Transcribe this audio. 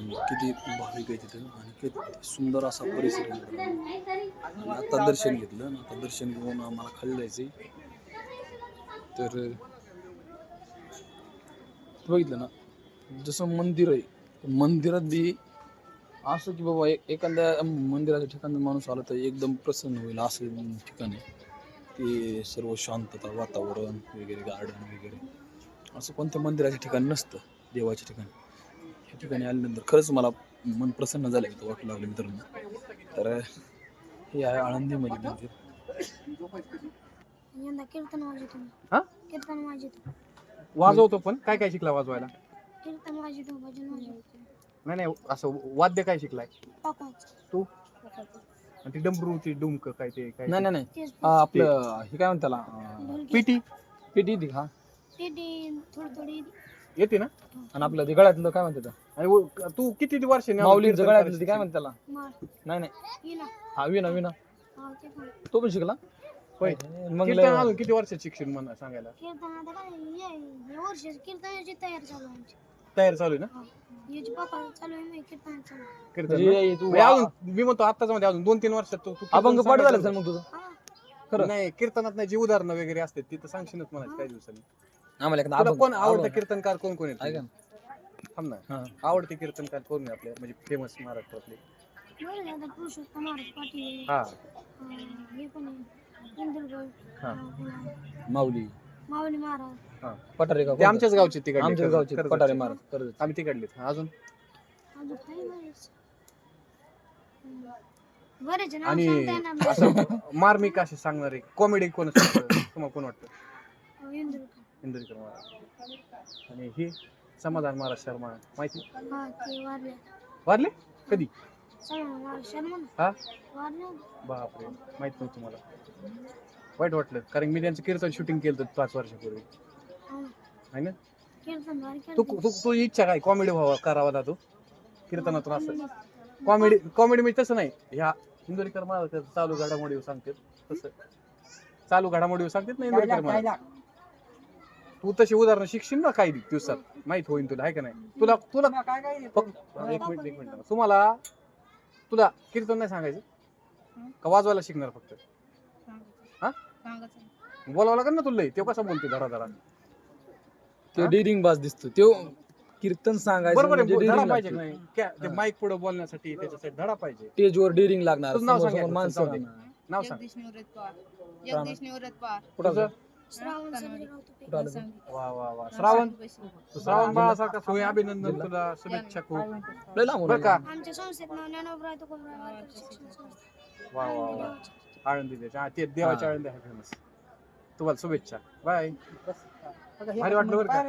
किती भाविक आहे तिथं आणि किती सुंदर असा परिसर आणि आता दर्शन घेतलं आता दर्शन घेऊन आम्हाला खाली जायचंय. तर बघितलं ना जसं मंदिर आहे मंदिरात बी असं की बाबा एक- एखाद्या मंदिराच्या ठिकाणी माणूस आला तर एकदम प्रसन्न होईल असं ठिकाण आहे. ते सर्व शांतता वातावरण वगैरे गार्डन वगैरे. असं कोणत्या मंदिराच्या ठिकाणी नसतं देवाच्या ठिकाणी. या ठिकाणी आल्यानंतर खरंच मला मन प्रसन्न झालं इथं वाटू लागलं मित्रांनो. तर हे आहे आळंदीमध्ये मंदिर यंदा कीर्तन वाजवतो मी. हा? कीर्तन वाजवतो. वाजवतो पण? काय काय शिकला वाजवायला? कीर्तन वाजवतो भजन वाजवतो. नाही नाही असं वाद्य काय शिकलाय? तू? आणि ती डमरू ती डुमक काय ते काय नाही नाही नाही. तेच आ, आपलं हे काय ढोलकी. पिटी पेटी ती हा. पेटी थोडी थोडी येते ना? आणि आपलं ते गळ्यातलं काय म्हणतात त्याला? आणि व- तू किती वर्ष माऊलीचं गळ्यातलं ते काय म्हणतात त्याला? नाही नाही. हा विना विना ते पण तो शिकला. मग लय- अजून किती वर्ष शिक्षण म्हणा सांगायला? कीर्तन आता काय हे हे वर्ष कीर्तनाची तयारी चालू आहे आमची. तयार चालू आहे ना? हा. याची पप्पा चालू आहे मी कीर्तन चालू आहे. कीर्तन ना? म्हणजे तू म्हणजे अजून मी म्हणतो आताच मध्ये अजून दोन तीन वर्षात तू तू कीर्तन अभंग पाठ झालं मग तुझं? खरं? नाही कीर्तनात नाही जी उदाहरणं वगैरे असतात तिथं सांगशीलच म्हणायचं काही दिवसांनी. आम्हाला एखादा तुला अभंग- कोण आवडतं अभंग- कीर्तनकार कोण कोण ऐका आहे ना. थांब ना हा. आवडते कीर्तनकार कोण आहे आपल्या म्हणजे फेमस महाराष्ट्रातले बरं आता पुरुषोत्तम महाराज पाटील हा अं, हे पण आहे इंदुरगड हा. अं, पुन्हा माऊली माऊली महाराज पठारे का ते आमच्याच गावचे तिकडले आमच्या कर्ज- गावचे कर्जतचे. पठारे महाराज कर्जत. आम्ही तिकडले अजून अजून काही बरेच हम्म. बरेच नाव आणि सांगता येणार नाही. असं मार्मिक असे सांगणारे कॉमेडी कोण असतं तुम्हाला कोण वाटतं इंदुरगड इंद्रकर महाराज आणि हे समाधान महाराज शर्मा. माहिती? हा ते वारले. वारले? कधी? शर्मा. हा? वारले बापरे माहीत नव्हतं मला. वाईट वाटलं कारण मी त्यांचं कीर्तन शूटिंग केलं होतं पाच वर्षापूर्वी. हा. आहे ना? कीर्तन भारी तू तू तुझी इच्छा काय कॉमेडी व्हावा करावा ना तू? कीर्तनातून असं. कॉमेडी कॉमेडी म्हणजे तसं नाही. ह्या इंदोरीकर महाराज चालू घडामोडी सांगते तसं. चालू घडामोडी सांगतात ना इंदोरीकर महाराज तू तशी उदाहरणं शिकशील ना काही दिवसात? माहीत होईल तुला आहे का नाही? तुला तुला फक्त एक मिनिट एक मिनिट. तुम्हाला तुला कीर्तन नाही सांगायचं? का वाजवायला शिकणार फक्त? हा? बोलावं लागेल ना तुला ते कसं बोलते धरा धरा? तो डेरिंग बाज दिसतो. तो कीर्तन सांगायचं बरोबर आहे म्हणजे धडा पाहिजे लागतं. नाही. क्या- ते हा. माईक पुढे बोलण्यासाठी त्याच्यासाठी धडा पाहिजे. स्टेजवर डेरिंग लागणार. तुझं नाव समोर- सांगायचं, समोर माणसं जाऊ दे. राहणार. नाव सांग. जगदीश निवृत्त पवार. जगदीश निवृत्त पवार. कुठं तुझं? श्रावण संजय राऊत कुठं आलं ते? सांगली. वा वा. वा श्रावण? तू श्रावण बाळासारखा सोय अभिनंदन? तुला शुभेच्छा खूप. लय बरं का? आलं. आमच्या संस्थेत नाव ज्ञानोबराय तुकोबराय वारकरी शिक्षण संस्था. वा वा वा. आळंदी. हा, ते देवाची हा. आळंदी आहे फेमस तुम्हाला शुभेच्छा. बाय. भारी वाटलं बरं का?